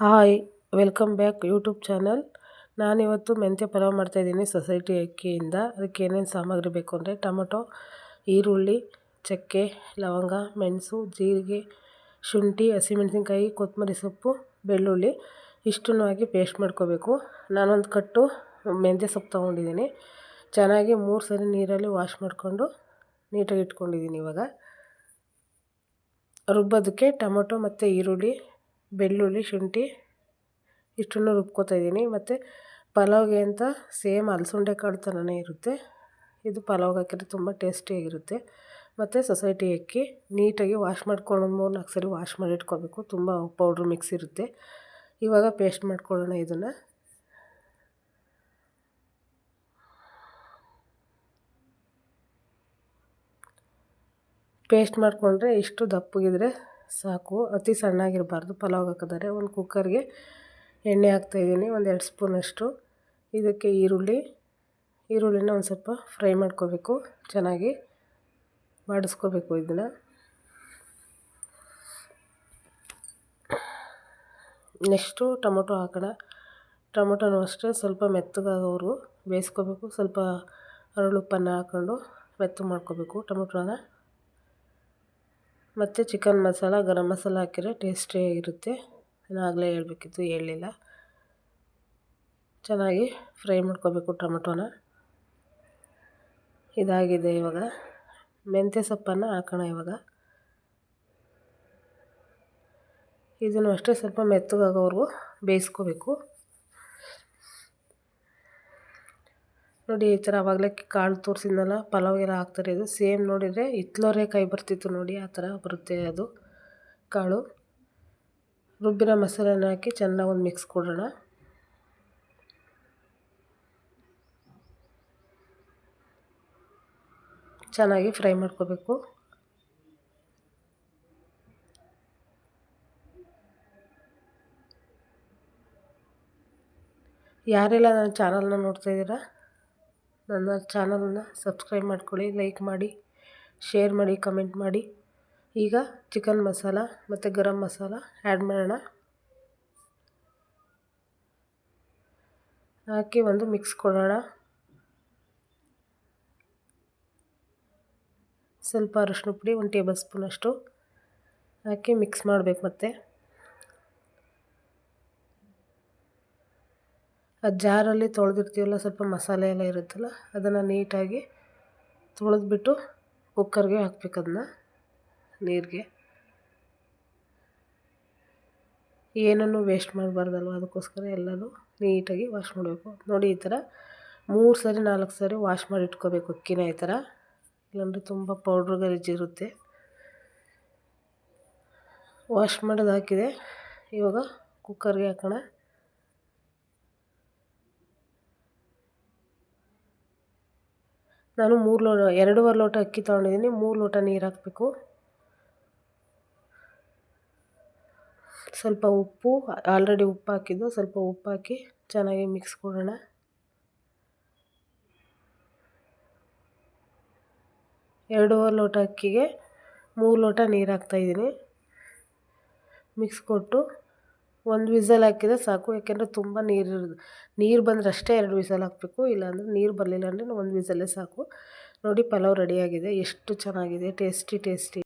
Hi, welcome back YouTube channel. ನಾನಿವತ್ತು ಮೆಂತ್ಯ ಪಲಾವ್ ಮಾಡ್ತಾಯಿದ್ದೀನಿ ಸೊಸೈಟಿ ಅಕ್ಕಿಯಿಂದ. ಅದಕ್ಕೆ ಏನೇನು ಸಾಮಗ್ರಿ ಬೇಕು ಅಂದರೆ ಟೊಮೊಟೊ, ಈರುಳ್ಳಿ, ಚಕ್ಕೆ, ಲವಂಗ, ಮೆಣಸು, ಜೀರಿಗೆ, ಶುಂಠಿ, ಹಸಿಮೆಣಸಿನ್ಕಾಯಿ, ಕೊತ್ತಂಬರಿ ಸೊಪ್ಪು, ಬೆಳ್ಳುಳ್ಳಿ ಇಷ್ಟನ್ನು ಹಾಕಿ ಪೇಸ್ಟ್ ಮಾಡ್ಕೋಬೇಕು. ನಾನೊಂದು ಕಟ್ಟು ಮೆಂತ್ಯ ಸೊಪ್ಪು ತೊಗೊಂಡಿದ್ದೀನಿ. ಚೆನ್ನಾಗಿ ಮೂರು ಸರಿ ನೀರಲ್ಲಿ ವಾಶ್ ಮಾಡಿಕೊಂಡು ನೀಟಾಗಿ ಇಟ್ಕೊಂಡಿದ್ದೀನಿ ಇವಾಗ. ರುಬ್ಬೋದಕ್ಕೆ ಟೊಮೊಟೊ ಮತ್ತು ಈರುಳ್ಳಿ ಬೆಳ್ಳುಳ್ಳಿ, ಶುಂಠಿ ಇಷ್ಟನ್ನು ರುಬ್ಕೋತಾ ಇದ್ದೀನಿ. ಮತ್ತು ಪಲಾವ್ಗೆ ಅಂತ ಸೇಮ್ ಅಲಸಂಡೆ ಕಾಳು ಥರನೇ ಇರುತ್ತೆ. ಇದು ಪಲಾವ್ಗೆ ಹಾಕಿದ್ರೆ ತುಂಬ ಟೇಸ್ಟಿಯಾಗಿರುತ್ತೆ. ಮತ್ತು ಸೊಸೈಟಿ ಅಕ್ಕಿ ನೀಟಾಗಿ ವಾಶ್ ಮಾಡ್ಕೊಂಡು ಮೂರು ನಾಲ್ಕು ಸರಿ ವಾಶ್ ಮಾಡಿ ಇಟ್ಕೋಬೇಕು. ತುಂಬ ಪೌಡ್ರ್ ಮಿಕ್ಸ್ ಇರುತ್ತೆ. ಇವಾಗ ಪೇಸ್ಟ್ ಮಾಡ್ಕೊಳ್ಳೋಣ ಇದನ್ನು. ಪೇಸ್ಟ್ ಮಾಡಿಕೊಂಡ್ರೆ ಇಷ್ಟು ದಪ್ಪಗಿದ್ರೆ ಸಾಕು. ಅತಿ ಸಣ್ಣಾಗಿರಬಾರ್ದು. ಪಲಾವ್ ಹಾಕಿದರೆ ಒಂದು ಕುಕ್ಕರ್ಗೆ ಎಣ್ಣೆ ಹಾಕ್ತಾಯಿದ್ದೀನಿ ಒಂದು ಎರಡು ಸ್ಪೂನಷ್ಟು. ಇದಕ್ಕೆ ಈರುಳ್ಳಿ. ಈರುಳ್ಳಿನ ಒಂದು ಸ್ವಲ್ಪ ಫ್ರೈ ಮಾಡ್ಕೋಬೇಕು. ಚೆನ್ನಾಗಿ ಮಾಡಿಸ್ಕೋಬೇಕು ಇದನ್ನು. ನೆಕ್ಸ್ಟು ಟೊಮೊಟೊ ಹಾಕೋಣ. ಟೊಮೊಟೊನೂ ಅಷ್ಟೇ. ಸ್ವಲ್ಪ ಮೆತ್ತಗಾಗೋರು ಬೇಯಿಸ್ಕೋಬೇಕು. ಸ್ವಲ್ಪ ಅರಳುಪ್ಪನ್ನು ಹಾಕ್ಕೊಂಡು ಮೆತ್ತಗೆ ಮಾಡ್ಕೋಬೇಕು ಟೊಮೊಟೊನ. ಮತ್ತು ಚಿಕನ್ ಮಸಾಲ, ಗರಂ ಮಸಾಲ ಹಾಕಿದ್ರೆ ಟೇಸ್ಟಿಯಾಗಿರುತ್ತೆ ನಾನು ಆಗಲೇ ಹೇಳಬೇಕಿತ್ತು ಹೇಳಲಿಲ್ಲ ಚೆನ್ನಾಗಿ ಫ್ರೈ ಮಾಡ್ಕೋಬೇಕು ಟೊಮೆಟೊನ. ಇದಾಗಿದೆ ಇವಾಗ. ಮೆಂತ್ಯ ಸೊಪ್ಪನ್ನು ಹಾಕೋಣ ಇವಾಗ. ಇದನ್ನು ಅಷ್ಟೇ ಸ್ವಲ್ಪ ಮೆತ್ತಗಾಗೋವರೆಗೂ ಬೇಯಿಸ್ಕೋಬೇಕು. ನೋಡಿ ಈ ಥರ ಆವಾಗಲೇ ಕಾಳು ತೋರಿಸಿದ್ನಲ್ಲ ಎಲ್ಲ ಹಾಕ್ತಾರೆ ಇದು. ಸೇಮ್ ನೋಡಿದರೆ ಕೈ ಬರ್ತಿತ್ತು ನೋಡಿ, ಆ ಥರ ಬರುತ್ತೆ ಅದು ಕಾಳು. ರುಬ್ಬಿರೋ ಮಸಾಲೆನ ಹಾಕಿ ಚೆನ್ನಾಗಿ ಒಂದು ಮಿಕ್ಸ್ ಕೊಡೋಣ. ಚೆನ್ನಾಗಿ ಫ್ರೈ ಮಾಡ್ಕೋಬೇಕು. ಯಾರೆಲ್ಲ ನನ್ನ ಚಾನಲ್ನ ನೋಡ್ತಾಯಿದ್ದೀರಾ ನನ್ನ ಚಾನಲನ್ನು ಸಬ್ಸ್ಕ್ರೈಬ್ ಮಾಡ್ಕೊಳ್ಳಿ, ಲೈಕ್ ಮಾಡಿ, ಶೇರ್ ಮಾಡಿ, ಕಮೆಂಟ್ ಮಾಡಿ. ಈಗ ಚಿಕನ್ ಮಸಾಲ ಮತ್ತು ಗರಂ ಮಸಾಲ ಆ್ಯಡ್ ಮಾಡೋಣ. ಹಾಕಿ ಒಂದು ಮಿಕ್ಸ್ ಕೊಡೋಣ. ಸ್ವಲ್ಪ ಅರಶಿನ ಪುಡಿ, ಒಂದು ಟೇಬಲ್ ಸ್ಪೂನಷ್ಟು ಹಾಕಿ ಮಿಕ್ಸ್ ಮಾಡಬೇಕು ಮತ್ತೆ. ಆ ಜಾರಲ್ಲಿ ತೊಳೆದಿರ್ತೀವಲ್ಲ ಸ್ವಲ್ಪ ಮಸಾಲೆ ಎಲ್ಲ ಇರುತ್ತಲ್ಲ, ಅದನ್ನು ನೀಟಾಗಿ ತೊಳೆದ್ಬಿಟ್ಟು ಕುಕ್ಕರ್ಗೆ ಹಾಕ್ಬೇಕು ಅದನ್ನ ನೀರಿಗೆ. ಏನನ್ನು ವೇಸ್ಟ್ ಮಾಡಬಾರ್ದಲ್ವ, ಅದಕ್ಕೋಸ್ಕರ ಎಲ್ಲನೂ ನೀಟಾಗಿ ವಾಶ್ ಮಾಡಬೇಕು. ನೋಡಿ ಈ ಥರ ಮೂರು ಸರಿ, ನಾಲ್ಕು ಸರಿ ವಾಶ್ ಮಾಡಿ ಇಟ್ಕೋಬೇಕು ಅಕ್ಕಿನ ಈ ಥರ. ಇಲ್ಲಾಂದರೆ ತುಂಬ ಪೌಡ್ರ್ ಗಲೀಜಿರುತ್ತೆ ವಾಶ್ ಮಾಡೋದು ಹಾಕಿದೆ ಇವಾಗ ಕುಕ್ಕರ್ಗೆ ಹಾಕೋಣ. ನಾನು ಮೂರು ಲೋ ಎರಡೂವರೆ ಲೋಟ ಅಕ್ಕಿ ತೊಗೊಂಡಿದ್ದೀನಿ. ಮೂರು ಲೋಟ ನೀರು ಹಾಕಬೇಕು. ಸ್ವಲ್ಪ ಉಪ್ಪು, ಆಲ್ರೆಡಿ ಉಪ್ಪು ಹಾಕಿದ್ದು. ಸ್ವಲ್ಪ ಉಪ್ಪು ಹಾಕಿ ಚೆನ್ನಾಗಿ ಮಿಕ್ಸ್ ಕೊಡೋಣ. ಎರಡೂವರೆ ಲೋಟ ಅಕ್ಕಿಗೆ ಮೂರು ಲೋಟ ನೀರು ಹಾಕ್ತಾಯಿದ್ದೀನಿ ಮಿಕ್ಸ್ ಕೊಟ್ಟು ಒಂದು ವಿಸಲ್ ಹಾಕಿದರೆ ಸಾಕು, ಯಾಕೆಂದರೆ ತುಂಬ ನೀರು ನೀರು ಬಂದರೆ ಅಷ್ಟೇ ಎರಡು ವಿಸಲ್ ಹಾಕಬೇಕು, ಇಲ್ಲಾಂದರೆ ನೀರು ಬರಲಿಲ್ಲ ಅಂದರೆ ಒಂದು ವಿಸಲ್ಲೇ ಸಾಕು. ನೋಡಿ ಪಲಾವ್ ರೆಡಿಯಾಗಿದೆ ಎಷ್ಟು ಚೆನ್ನಾಗಿದೆ ಟೇಸ್ಟಿ ಟೇಸ್ಟಿ